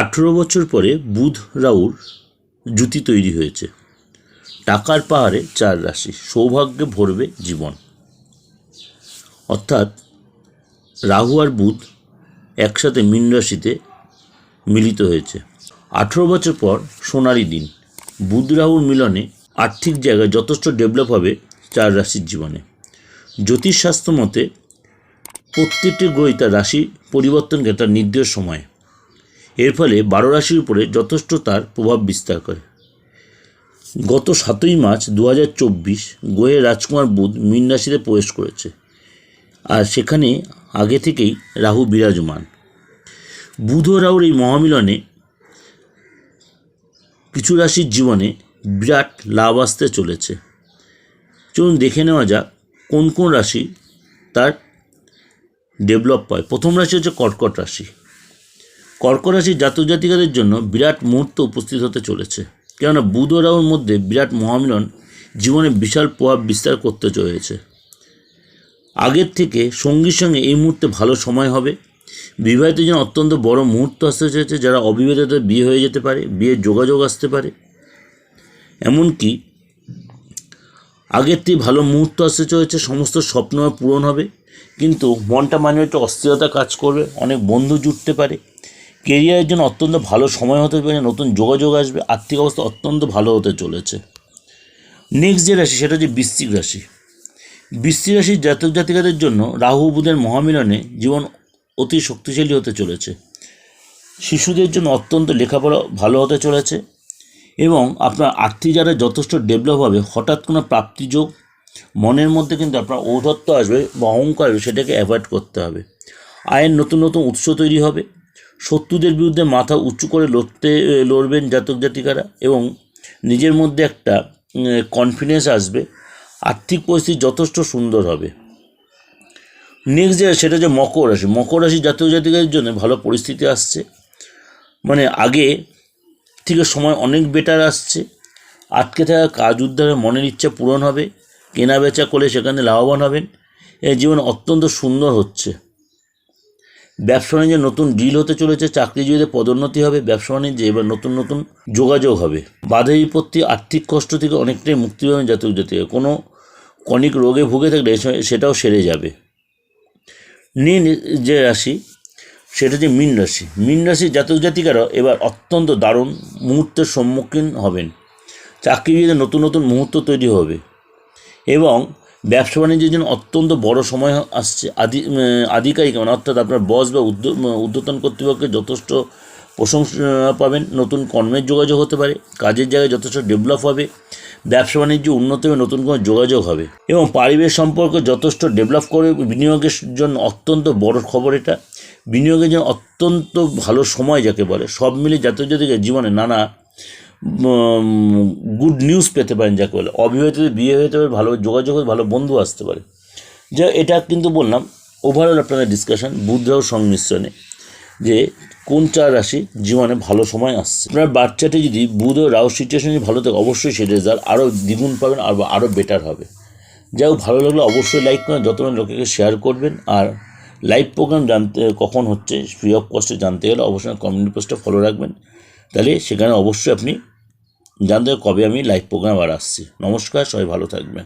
আঠেরো বছর পরে বুধ রাউর জুতি তৈরি হয়েছে। টাকার পাহাড়ে চার রাশি, সৌভাগ্যে ভরবে জীবন। অর্থাৎ রাহু আর বুধ একসাথে মীন রাশিতে মিলিত হয়েছে। আঠেরো বছর পর সোনারি দিন। বুধ রাহুর মিলনে আর্থিক জায়গায় যথেষ্ট ডেভেলপ হবে চার রাশির জীবনে। জ্যোতিষশাস্ত্র মতে প্রত্যেকটি গ্রহই তার রাশি পরিবর্তনকে তার নির্দেশ সময়। এর ফলে বারো রাশির উপরে যথেষ্ট তার প্রভাব বিস্তার করে। গত সাতই মার্চ দু হাজার চব্বিশ গোয়ের রাজকুমার বুধ মীন রাশিতে প্রবেশ করেছে আর সেখানে আগে থেকেই রাহু বিরাজমান। বুধ ও রাহুর এই মহামিলনে কিছু রাশির জীবনে বিরাট লাভ আসতে চলেছে। চলুন দেখে নেওয়া যাক কোন কোন রাশি তার ডেভেলপ পায় প্রথম রাশি হচ্ছে কর্কট রাশি। কর্কট রাশির জাতক জাতিকাদের জন্য বিরাট মুহূর্ত উপস্থিত হতে চলেছে। কেননা বুধ ও রাহুর মধ্যে বিরাট মহামিলন জীবনে বিশাল প্রভাব বিস্তার করতে চলেছে। আগের থেকে সঙ্গীর সঙ্গে এই মুহূর্তে ভালো সময় হবে। বিবাহিত জন্য অত্যন্ত বড় মুহূর্ত আসতে চলেছে, যারা অবিবাহিত বিয়ে হয়ে যেতে পারে, বিয়ের যোগাযোগ আসতে পারে। এমনকি আগের থেকে ভালো মুহূর্ত আসতে চলেছে, সমস্ত স্বপ্ন পূরণ হবে। কিন্তু মনটা মানে একটু অস্থিরতা কাজ করবে, অনেক বন্ধু জুটতে পারে। কেরিয়ারের জন্য অত্যন্ত ভালো সময় হতে পারে নতুন যোগাযোগ আসবে, আর্থিক অবস্থা অত্যন্ত ভালো হতে চলেছে। নেক্সট যে রাশি, সেটা হচ্ছে বৃশ্চিক রাশি। বৃশ্চিক রাশির জাতক জাতিকাদের জন্য রাহু বুধের মহামিলনে জীবন অতি শক্তিশালী হতে চলেছে। শিশুদের জন্য অত্যন্ত লেখাপড়া ভালো হতে চলেছে এবং আপনার আর্থিক যারা যথেষ্ট ডেভেলপ হবে। হঠাৎ কোনো প্রাপ্তিযোগ, মনের মধ্যে কিন্তু আপনার ঔদ্ধত্য আসবে বা অহংকার আসবে, সেটাকে অ্যাভয়েড করতে হবে। আয়ের নতুন নতুন উৎস তৈরি হবে। শত্রুদের বিরুদ্ধে মাথা উঁচু করে লড়তে লড়বেন জাতক জাতিকারা এবং নিজের মধ্যে একটা কনফিডেন্স আসবে, আর্থিক পরিস্থিতি যথেষ্ট সুন্দর হবে। নেক্সট যে, সেটা যে মকর রাশি মকর রাশি জাতীয় জাতিকাদের জন্য ভালো পরিস্থিতি আসছে। মানে আগে থেকে সময় অনেক বেটার আসছে। আটকে থাকা কাজ উদ্ধারে মনের ইচ্ছা পূরণ হবে। কেনা বেচা করে সেখানে লাভবান হবেন। এর জীবন অত্যন্ত সুন্দর হচ্ছে। ব্যবসা বাণিজ্যে নতুন ডিল হতে চলেছে, চাকরিজীবীদের পদোন্নতি হবে, ব্যবসা বাণিজ্যে এবার নতুন নতুন যোগাযোগ হবে। বাধা বিপত্তি আর্থিক কষ্ট থেকে অনেকটাই মুক্তি পাবেন জাতক জাতিকা কোনো কনিক রোগে ভুগে থাকলে সেটাও সেরে যাবে। নিন যে রাশি, সেটা যে মীন রাশি। মীন রাশির জাতক জাতিকারা এবার অত্যন্ত দারুণ মুহূর্তের সম্মুখীন হবেন। চাকরিজীবীদের নতুন নতুন মুহূর্ত তৈরি হবে এবং ব্যবসা বাণিজ্যের জন্য অত্যন্ত বড় সময় আসছে। আদি আধিকারিক মানে অর্থাৎ আপনার বস বা উদ্য- উম, ঊর্ধ্বতন কর্তৃপক্ষের যথেষ্ট প্রশংসা পাবেন। নতুন কর্মের যোগাযোগ হতে পারে কাজের জায়গায় যথেষ্ট ডেভেলপ হবে ব্যবসা বাণিজ্য উন্নত হবে নতুন কোনো যোগাযোগ হবে এবং পারিবারিক সম্পর্ক যথেষ্ট ডেভেলপ করে বিনিয়োগের জন্য অত্যন্ত বড় খবর এটা। বিনিয়োগের জন্য অত্যন্ত ভালো সময় যাকে বলে। সব মিলে জাতীয় জাতিকে জীবনে নানা গুড নিউজ পেতে পারেন যাকে বলে। অবিবাহিতদের বিয়ে হয়ে হতে পারে, ভালো যোগাযোগ ভালো বন্ধু আসতে পারে। যা, এটা কিন্তু বললাম ওভারঅল আপনাদের ডিসকাশন বুধ রাহু সংমিশ্রণে, যে কোন চার রাশি জীবনে ভালো সময় আসছে। আপনার বাচ্চাটি যদি বুধ ও রাহু সিচুয়েশন যদি ভালো থাকে, অবশ্যই সে রেজাল্ট আরও দ্বিগুণ পাবেন আর আরও বেটার হবে। যাই হোক, ভালো লাগলে অবশ্যই লাইক করেন, যত লোকেকে শেয়ার করবেন। আর লাইভ প্রোগ্রাম জানতে, কখন হচ্ছে ফ্রি অফ কস্টে জানতে গেলে অবশ্যই কমিউনিটি পোস্টটা ফলো রাখবেন। তাহলে সেখানে অবশ্যই আপনি জানতে কবে আমি লাইভ প্রোগ্রাম আর আসছি। নমস্কার, সবাই ভালো থাকবেন।